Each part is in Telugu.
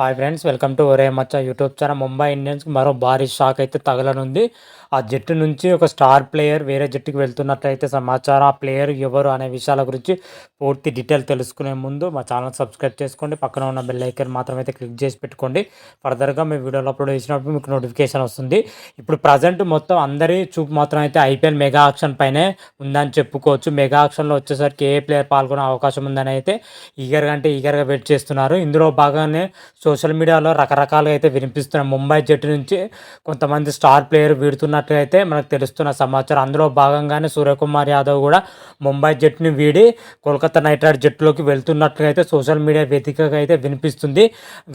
హాయ్ ఫ్రెండ్స్ వెల్కమ్ టు ఒరే మచ్చ యూట్యూబ్ ఛానల్ ముంబై ఇండియన్స్కి మరో భారీ షాక్ అయితే తగలనుంది. ఆ జట్టు నుంచి ఒక స్టార్ ప్లేయర్ వేరే జట్టుకి వెళ్తున్నట్లయితే సమాచారం. ఆ ప్లేయర్ ఎవరు అనే విషయాల గురించి పూర్తి డీటెయిల్ తెలుసుకునే ముందు మా ఛానల్ సబ్స్క్రైబ్ చేసుకోండి. పక్కన ఉన్న బెల్ ఐకన్ మాత్రం అయితే క్లిక్ చేసి పెట్టుకోండి. ఫర్దర్గా మీ వీడియోలో అప్లోడ్ చేసినప్పుడు మీకు నోటిఫికేషన్ వస్తుంది. ఇప్పుడు ప్రజెంట్ మొత్తం అందరి చూపు మాత్రం అయితే ఐపీఎల్ మెగా ఆక్షన్ పైనే ఉందని చెప్పుకోవచ్చు. మెగా ఆక్షన్లో వచ్చేసరికి ఏ ప్లేయర్ పాల్గొనే అవకాశం ఉందని అయితే ఈగర్గా అంటే ఈగర్గా వెయిట్ చేస్తున్నారు. ఇందులో భాగంగానే సోషల్ మీడియాలో రకరకాలుగా అయితే వినిపిస్తున్న ముంబై జట్టు నుంచి కొంతమంది స్టార్ ప్లేయర్ వీడుతున్నట్లు అయితే మనకు తెలుస్తున్న సమాచారం. అందులో భాగంగానే సూర్యకుమార్ యాదవ్ కూడా ముంబై జట్టుని వీడి కోల్కతా నైట్ రైడర్ జట్టులోకి వెళ్తున్నట్లుగా అయితే సోషల్ మీడియా వేదికగా అయితే వినిపిస్తుంది.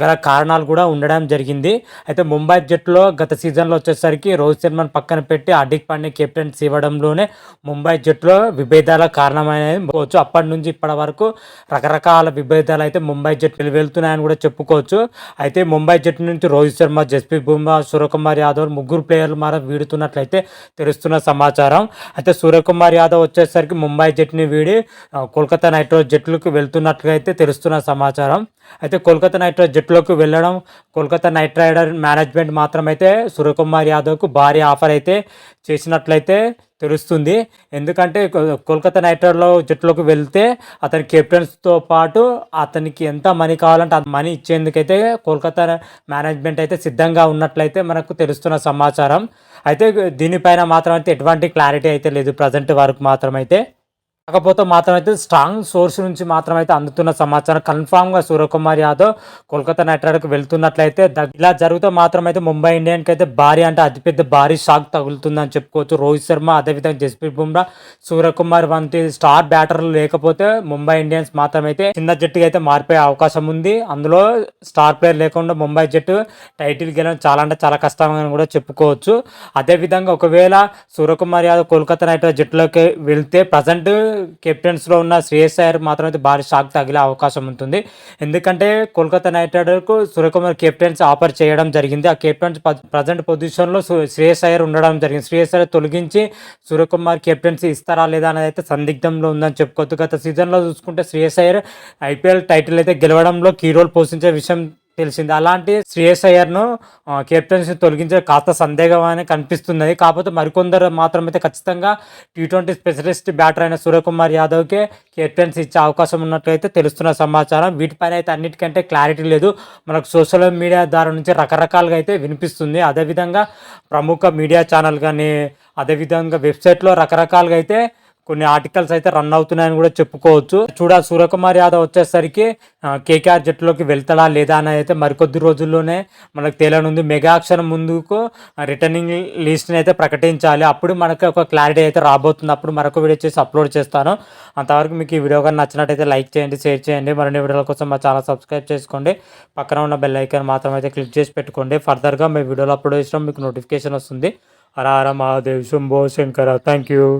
గల కారణాలు కూడా ఉండడం జరిగింది. అయితే ముంబై జట్టులో గత సీజన్లో వచ్చేసరికి రోహిత్ శర్మను పక్కన పెట్టి హార్దిక్ పాండే కెప్టెన్స్ ఇవ్వడంలోనే ముంబై జట్టులో విభేదాల కారణమైనది అప్పటి నుంచి ఇప్పటి వరకు రకరకాల విభేదాలు అయితే ముంబై జట్టు వెళ్తున్నాయని కూడా చెప్పుకోవచ్చు. అయితే ముంబై జట్టు నుంచి రోహిత్ శర్మ జస్ప్రీత్ బుమ్రా సూర్యకుమార్ యాదవ్ ముగ్గురు ప్లేయర్లు మార వీడుతున్నట్లయితే తెలుస్తున్న సమాచారం. అయితే సూర్యకుమార్ యాదవ్ వచ్చేసరికి ముంబై జట్టుని వీడి కోల్కతా నైట్ రైడర్స్ జట్టులకు వెళ్తున్నట్లయితే అయితే తెలుస్తున్న సమాచారం. అయితే కోల్కతా నైట్ రైడర్స్ జట్టులోకి వెళ్ళడం కోల్కతా నైట్ రైడర్ మేనేజ్మెంట్ మాత్రమైతే సూర్యకుమార్ యాదవ్కు భారీ ఆఫర్ అయితే చేసినట్లయితే తెలుస్తుంది. ఎందుకంటే కోల్కతా నైట్ రైడర్లో జట్టులోకి వెళ్తే అతని కెప్టెన్స్తో పాటు అతనికి ఎంత మనీ కావాలంటే ఆ మనీ ఇచ్చేందుకైతే కోల్కతా మేనేజ్మెంట్ అయితే సిద్ధంగా ఉన్నట్లయితే మనకు తెలుస్తున్న సమాచారం. అయితే దీనిపైన మాత్రం అయితే ఎటువంటి క్లారిటీ అయితే లేదు ప్రజెంట్ వరకు మాత్రమైతే. కాకపోతే మాత్రమైతే స్ట్రాంగ్ సోర్స్ నుంచి మాత్రమైతే అందుతున్న సమాచారం. కన్ఫామ్గా సూర్యకుమార్ యాదవ్ కోల్కతా నైట్ రైడర్కి వెళ్తున్నట్లయితే ఇలా జరిగితే మాత్రమైతే ముంబై ఇండియన్కి అయితే భారీ అంటే అతిపెద్ద భారీ షాక్ తగులుతుందని చెప్పుకోవచ్చు. రోహిత్ శర్మ అదేవిధంగా జస్ప్రీత్ బుమ్రా సూర్యకుమార్ వంటి స్టార్ బ్యాటర్లు లేకపోతే ముంబై ఇండియన్స్ మాత్రమైతే చిన్న జట్టుకి అయితే మారిపోయే అవకాశం ఉంది. అందులో స్టార్ ప్లేయర్ లేకుండా ముంబై జట్టు టైటిల్ గెలవడం చాలా అంటే చాలా కష్టమని కూడా చెప్పుకోవచ్చు. అదేవిధంగా ఒకవేళ సూర్యకుమార్ యాదవ్ కోల్కతా నైట్ రైడర్ జట్టులోకి వెళ్తే ప్రజెంట్ కెప్టెన్స్లో ఉన్న శ్రేయస్ అయ్యర్ మాత్రం అయితే భారీ షాక్ తగిలే అవకాశం ఉంటుంది. ఎందుకంటే కోల్కతా నైట్ రైడర్కు సూర్యకుమార్ కెప్టెన్స్ ఆఫర్ చేయడం జరిగింది. ఆ కెప్టెన్స్ ప్రజెంట్ పొజిషన్లో శ్రేయస్ అయ్యర్ ఉండడం జరిగింది. శ్రేయస్ అయ్యర్ తొలగించి సూర్యకుమార్ కెప్టెన్సీ ఇస్తారా లేదా అనేది అయితే సందిగ్ధంలో ఉందని చెప్పుకోవచ్చు. గత సీజన్లో చూసుకుంటే శ్రేయస్ అయ్యర్ ఐపీఎల్ టైటిల్ అయితే గెలవడంలో కీ రోల్ పోషించే విషయం తెలిసింది. అలాంటి శ్రేయస్ అయ్యర్ను కెప్టెన్సీ తొలగించే కాస్త సందేహం అని కనిపిస్తున్నది. కాకపోతే మరికొందరు మాత్రం అయితే ఖచ్చితంగా టీ ట్వంటీ స్పెషలిస్ట్ బ్యాటర్ అయిన సూర్యకుమార్ యాదవ్కే కెప్టెన్సీ ఇచ్చే అవకాశం ఉన్నట్లయితే తెలుస్తున్న సమాచారం. వీటిపైన అయితే అన్నిటికంటే క్లారిటీ లేదు. మనకు సోషల్ మీడియా ద్వారా నుంచి రకరకాలుగా అయితే వినిపిస్తుంది. అదేవిధంగా ప్రముఖ మీడియా ఛానల్ కానీ అదేవిధంగా వెబ్సైట్లో రకరకాలుగా అయితే కొన్ని ఆర్టికల్స్ అయితే రన్ అవుతున్నాయని కూడా చెప్పుకోవచ్చు. చూడ సూర్యకుమార్ యాదవ్ వచ్చేసరికి కేకేఆర్ జట్టులోకి వెళ్తాడా లేదా అని అయితే మరికొద్ది రోజుల్లోనే మనకు తేలనుంది. మెగాక్షరం ముందుకు రిటర్నింగ్ లిస్ట్ని అయితే ప్రకటించాలి. అప్పుడు మనకు ఒక క్లారిటీ అయితే రాబోతుంది. అప్పుడు మరొక వీడియో చేసి అప్లోడ్ చేస్తాను. అంతవరకు మీకు ఈ వీడియో కానీ నచ్చినట్టయితే లైక్ చేయండి షేర్ చేయండి. మరిన్ని వీడియోల కోసం మా ఛానల్ సబ్స్క్రైబ్ చేసుకోండి. పక్కన ఉన్న బెల్ ఐకాన్ మాత్రం అయితే క్లిక్ చేసి పెట్టుకోండి. ఫర్దర్గా మీ వీడియోలో అప్లోడ్ చేసినా మీకు నోటిఫికేషన్ వస్తుంది. హర హర మహాదేవ్ శంభో శంకర. Thank you